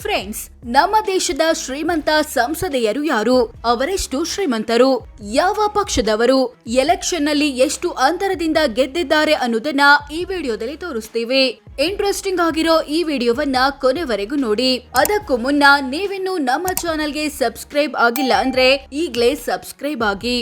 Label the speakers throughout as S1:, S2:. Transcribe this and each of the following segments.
S1: Friends, ನಮ್ಮ ದೇಶದ ಶ್ರೀಮಂತ ಸಂಸದೆಯರು ಯಾರು? ಅವರೆಷ್ಟು ಶ್ರೀಮಂತರು? ಯಾವ ಪಕ್ಷದವರು? ಎಲೆಕ್ಷನ್ನಲ್ಲಿ ಎಷ್ಟು ಅಂತರದಿಂದ ಗೆದ್ದಿದ್ದಾರೆ ಅನ್ನೋದನ್ನ ಈ ವಿಡಿಯೋದಲ್ಲಿ ತೋರಿಸ್ತೀವಿ. ಇಂಟ್ರೆಸ್ಟಿಂಗ್ ಆಗಿರೋ ಈ ವಿಡಿಯೋವನ್ನ ಕೊನೆವರೆಗೂ ನೋಡಿ. ಅದಕ್ಕೂ ಮುನ್ನ ನೀವಿನ್ನು ನಮ್ಮ ಚಾನೆಲ್ಗೆ ಸಬ್ಸ್ಕ್ರೈಬ್ ಆಗಿಲ್ಲ ಅಂದ್ರೆ ಈಗ್ಲೇ ಸಬ್ಸ್ಕ್ರೈಬ್ ಆಗಿ.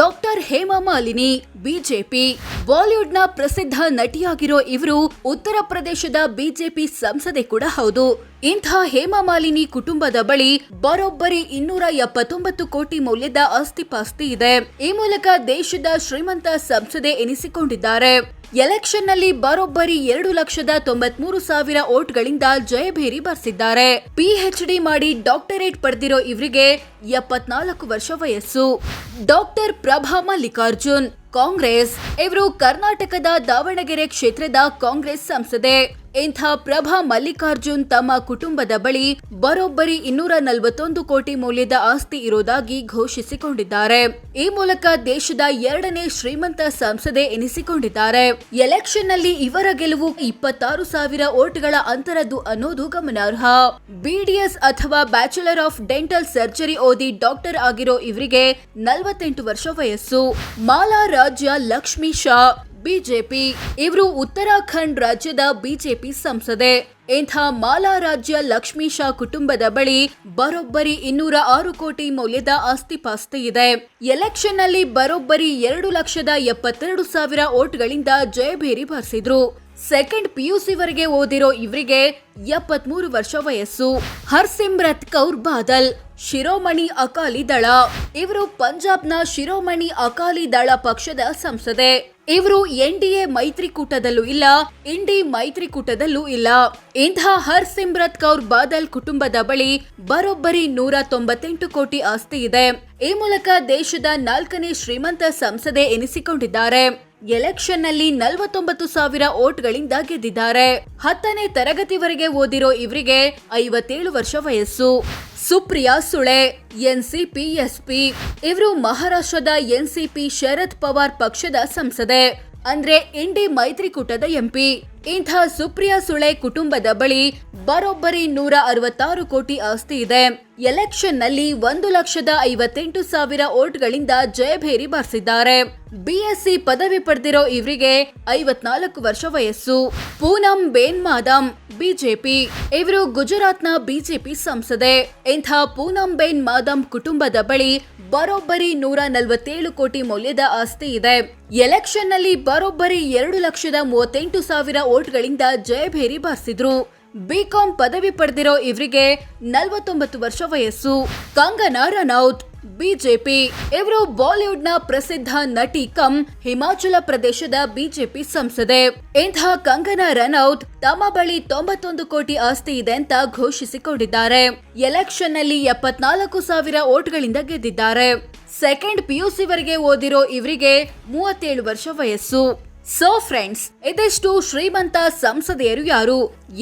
S1: Doctor Hema Malini, BJP. ಬಾಲಿವುಡ್ನ ಪ್ರಸಿದ್ಧ ನಟಿಯಾಗಿರೋ ಇವರು ಉತ್ತರ ಪ್ರದೇಶದ ಬಿಜೆಪಿ ಸಂಸದೆ ಕೂಡ ಹೌದು. ಇಂಥ ಹೇಮಾಮಾಲಿನಿ ಕುಟುಂಬದ ಬಳಿ ಬರೋಬ್ಬರಿ ಇನ್ನೂರ ಎಪ್ಪತ್ತೊಂಬತ್ತು ಕೋಟಿ ಮೌಲ್ಯದ ಆಸ್ತಿಪಾಸ್ತಿ ಇದೆ. ಈ ಮೂಲಕ ದೇಶದ ಶ್ರೀಮಂತ ಸಂಸದೆ ಎನಿಸಿಕೊಂಡಿದ್ದಾರೆ. ಎಲೆಕ್ಷನ್ನಲ್ಲಿ ಬರೋಬ್ಬರಿ ಎರಡು ಲಕ್ಷದ ತೊಂಬತ್ಮೂರು ಸಾವಿರ ಓಟ್ಗಳಿಂದ ಜಯಭೇರಿ ಬರ್ಸಿದ್ದಾರೆ. ಪಿಎಚ್ಡಿ ಮಾಡಿ ಡಾಕ್ಟರೇಟ್ ಪಡೆದಿರೋ ಇವರಿಗೆ ಎಪ್ಪತ್ನಾಲ್ಕು ವರ್ಷ ವಯಸ್ಸು. ಡಾಕ್ಟರ್ ಪ್ರಭಾ ಮಲ್ಲಿಕಾರ್ಜುನ್, ಕಾಂಗ್ರೆಸ್. ಇವರು ಕರ್ನಾಟಕದ ದಾವಣಗೆರೆ ಕ್ಷೇತ್ರದ ಕಾಂಗ್ರೆಸ್ ಸಂಸದೆ. ಇಂಥ ಪ್ರಭಾ ಮಲ್ಲಿಕಾರ್ಜುನ್ ತಮ್ಮ ಕುಟುಂಬದ ಬಳಿ ಬರೋಬ್ಬರಿ ಇನ್ನೂರ ನಲವತ್ತೊಂದು ಕೋಟಿ ಮೌಲ್ಯದ ಆಸ್ತಿ ಇರೋದಾಗಿ ಘೋಷಿಸಿಕೊಂಡಿದ್ದಾರೆ. ಈ ಮೂಲಕ ದೇಶದ ಎರಡನೇ ಶ್ರೀಮಂತ ಸಂಸದೆ ಎನಿಸಿಕೊಂಡಿದ್ದಾರೆ. ಎಲೆಕ್ಷನ್ನಲ್ಲಿ ಇವರ ಗೆಲುವು ಇಪ್ಪತ್ತಾರು ಸಾವಿರ ಓಟ್ಗಳ ಅಂತರದ್ದು ಅನ್ನೋದು ಗಮನಾರ್ಹ. ಬಿಡಿಎಸ್ ಅಥವಾ ಬ್ಯಾಚುಲರ್ ಆಫ್ ಡೆಂಟಲ್ ಸರ್ಜರಿ ಓದಿ ಡಾಕ್ಟರ್ ಆಗಿರೋ ಇವರಿಗೆ ನಲವತ್ತೆಂಟು ವರ್ಷ ವಯಸ್ಸು. ಮಾಲಾ ರಾಜ್ಯ ಲಕ್ಷ್ಮೀ ಶಾ ಬಿಜೆಪಿ, ಇವರು ಉತ್ತರಾಖಂಡ್ ರಾಜ್ಯದ ಬಿಜೆಪಿ ಸಂಸದೆ. ಇಂಥ ಮಾಲಾ ರಾಜ್ಯ ಲಕ್ಷ್ಮೀ ಶಾ ಕುಟುಂಬದ ಬಳಿ ಬರೋಬ್ಬರಿ ಇನ್ನೂರ ಆರು ಕೋಟಿ ಮೌಲ್ಯದ ಆಸ್ತಿಪಾಸ್ತಿ ಇದೆ. ಎಲೆಕ್ಷನ್ನಲ್ಲಿ ಬರೋಬ್ಬರಿ ಎರಡು ಲಕ್ಷದ ಎಪ್ಪತ್ತೆರಡು ಸಾವಿರ ಓಟ್ಗಳಿಂದ ಜಯಭೇರಿ ಬಾರಿಸಿದ್ರು. ಸೆಕೆಂಡ್ ಪಿಯುಸಿ ವರೆಗೆ ಓದಿರೋ ಇವರಿಗೆ ಎಪ್ಪತ್ಮೂರು ವರ್ಷ ವಯಸ್ಸು. ಹರ್ಸಿಮ್ರತ್ ಕೌರ್ ಬಾದಲ್, ಶಿರೋಮಣಿ ಅಕಾಲಿ ದಳ. ಇವರು ಪಂಜಾಬ್ನ ಶಿರೋಮಣಿ ಅಕಾಲಿ ದಳ ಪಕ್ಷದ ಸಂಸದೆ. ಇವರು ಎನ್ ಡಿ ಎ ಮೈತ್ರಿಕೂಟದಲ್ಲೂ ಇಲ್ಲ ಇಂಡಿ ಮೈತ್ರಿಕೂಟದಲ್ಲೂ ಇಲ್ಲ. ಇಂಥ ಹರ್ಸಿಮ್ರತ್ ಕೌರ್ ಬಾದಲ್ ಕುಟುಂಬದ ಬಳಿ ಬರೋಬ್ಬರಿ ನೂರ ತೊಂಬತ್ತೆಂಟು ಕೋಟಿ ಆಸ್ತಿ ಇದೆ. ಈ ಮೂಲಕ ದೇಶದ ನಾಲ್ಕನೇ ಶ್ರೀಮಂತ ಸಂಸದೆ ಎನಿಸಿಕೊಂಡಿದ್ದಾರೆ. ಎಲೆಕ್ಷನ್ನಲ್ಲಿ ನಲವತ್ತೊಂಬತ್ತು ಸಾವಿರ ಓಟ್ಗಳಿಂದ ಗೆದ್ದಿದ್ದಾರೆ. ಹತ್ತನೇ ತರಗತಿವರೆಗೆ ಓದಿರೋ ಇವರಿಗೆ ಐವತ್ತೇಳು ವರ್ಷ ವಯಸ್ಸು. Supriya Sule, NCP, SP. ಇವರು ಮಹಾರಾಷ್ಟ್ರದ ಎನ್ಸಿಪಿ ಶರದ್ ಪವಾರ್ ಪಕ್ಷದ ಸಂಸದೆ, ಅಂದ್ರೆ ಇಂಡಿ ಮೈತ್ರಿಕೂಟದ ಎಂಪಿ ಇಂಥ ಸುಪ್ರಿಯಾ ಸುಳೆ ಕುಟುಂಬದ ಬಳಿ ಬರೋಬ್ಬರಿ ನೂರ ಅರವತ್ತಾರು ಕೋಟಿ ಆಸ್ತಿ ಇದೆ. ಎಲೆಕ್ಷನ್ನಲ್ಲಿ ಒಂದು ಲಕ್ಷದ ಐವತ್ತೆಂಟು ಸಾವಿರ ಓಟ್ಗಳಿಂದ ಜಯಭೇರಿ ಬಾರಿಸಿದ್ದಾರೆ. ಬಿಎಸ್ಸಿ ಪದವಿ ಪಡೆದಿರೋ ಇವರಿಗೆ ಐವತ್ನಾಲ್ಕು ವರ್ಷ ವಯಸ್ಸು. ಪೂನಂ ಬೇನ್ ಮಾದಮ್ ಬಿಜೆಪಿ. ಇವರು ಗುಜರಾತ್ನ ಬಿಜೆಪಿ ಸಂಸದೆ. ಇಂಥ ಪೂನಂ ಬೇನ್ ಮಾದಮ್ ಕುಟುಂಬದ ಬಳಿ ಬರೋಬ್ಬರಿ ನೂರ ನಲವತ್ತೇಳು ಕೋಟಿ ಮೌಲ್ಯದ ಆಸ್ತಿ ಇದೆ. ಎಲೆಕ್ಷನ್ನಲ್ಲಿ ಬರೋಬ್ಬರಿ ಎರಡು ಲಕ್ಷದ ಮೂವತ್ತೆಂಟು ಸಾವಿರ ಓಟ್ಗಳಿಂದ ಜಯಭೇರಿ ಬಾರಿಸಿದ್ರು. ಬಿಕಾಂ ಪದವಿ ಪಡೆದಿರೋ ಇವರಿಗೆ ನಲವತ್ತೊಂಬತ್ತು ವರ್ಷ ವಯಸ್ಸು. ಕಂಗನಾ ರನೌತ್ ಬಿಜೆಪಿ ಇವರು ಬಾಲಿವುಡ್ನ ಪ್ರಸಿದ್ಧ ನಟಿ ಕಮ್, ಹಿಮಾಚಲ ಪ್ರದೇಶದ ಬಿಜೆಪಿ ಸಂಸದೆ. ಇಂತಹ ಕಂಗನಾ ರನೌತ್ ತಮ್ಮ ಬಳಿ ತೊಂಬತ್ತೊಂದು ಕೋಟಿ ಆಸ್ತಿ ಇದೆ ಅಂತ ಘೋಷಿಸಿಕೊಂಡಿದ್ದಾರೆ. ಎಲೆಕ್ಷನ್ನಲ್ಲಿ ಎಪ್ಪತ್ನಾಲ್ಕು ಸಾವಿರ ಓಟ್ಗಳಿಂದ ಗೆದ್ದಿದ್ದಾರೆ. ಸೆಕೆಂಡ್ ಪಿಯುಸಿ ವರೆಗೆ ಓದಿರೋ ಇವರಿಗೆ ಮೂವತ್ತೇಳು ವರ್ಷ ವಯಸ್ಸು. ಸೊ ಫ್ರೆಂಡ್ಸ್ ಇದೆಷ್ಟು ಶ್ರೀಮಂತ ಸಂಸದೆಯರು ಯಾರು?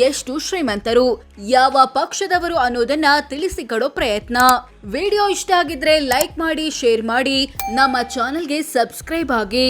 S1: ಎಷ್ಟು ಶ್ರೀಮಂತರು? ಯಾವ ಪಕ್ಷದವರು ಅನ್ನೋದನ್ನ ತಿಳಿಸಿಕೊಡೋ ಪ್ರಯತ್ನ. ವಿಡಿಯೋ ಇಷ್ಟ ಆಗಿದ್ರೆ ಲೈಕ್ ಮಾಡಿ ಶೇರ್ ಮಾಡಿ. ನಮ್ಮ ಚಾನೆಲ್ಗೆ ಸಬ್ಸ್ಕ್ರೈಬ್ ಆಗಿ.